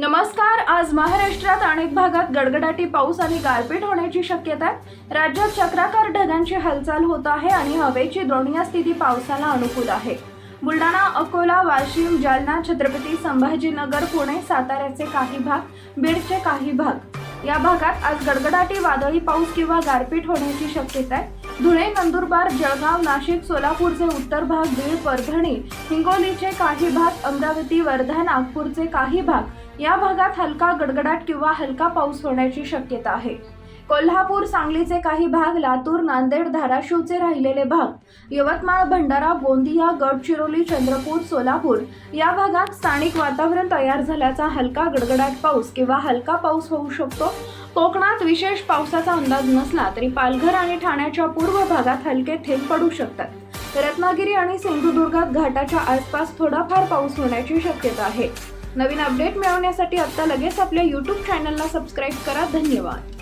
नमस्कार आज महाराष्ट्रात अनेक भागात गडगडाटी पाऊस आणि गारपीट होण्याची शक्यता आहे. राज्यात चक्राकार ढगांची हालचाल होत आहे आणि हवेची द्रोणीय स्थिती पावसाला अनुकूल आहे. बुलढाणा अकोला वाशिम जालना छत्रपती संभाजीनगर पुणे साताऱ्याचे काही भाग बीडचे काही भाग या भागात आज गडगडाटी वादळी पाऊस किंवा गारपीट होण्याची शक्यता आहे. धुळे नंदुरबार जळगाव नाशिक सोलापूरचे उत्तर भाग बीड परभणी हिंगोलीचे काही भाग अमरावती वर्धा नागपूरचे काही भाग या भागात हलका गडगडाट किंवा हलका पाऊस होण्याची शक्यता आहे. कोल्हापूर सांगलीचे काही भाग लातूर नांदेड धाराशिवचे राहिलेले भाग यवतमाळ भंडारा गोंदिया गडचिरोली चंद्रपूर सोलापूर या भागात स्थानिक वातावरण तयार झाल्याचा हलका गडगडाट पाऊस किंवा हलका पाऊस होऊ शकतो. कोकणात विशेष पावसाचा अंदाज नसला तरी पालघर आणि ठाण्याच्या पूर्व भागात हलके थेंब पडू शकतात. रत्नागिरी आणि सिंधुदुर्गात घाटाच्या आसपास थोडाफार पाऊस होण्याची शक्यता आहे. नवीन अपडेट मिळवण्यासाठी आता लगेच आपल्या यूट्यूब चॅनलला सबस्क्राईब करा. धन्यवाद.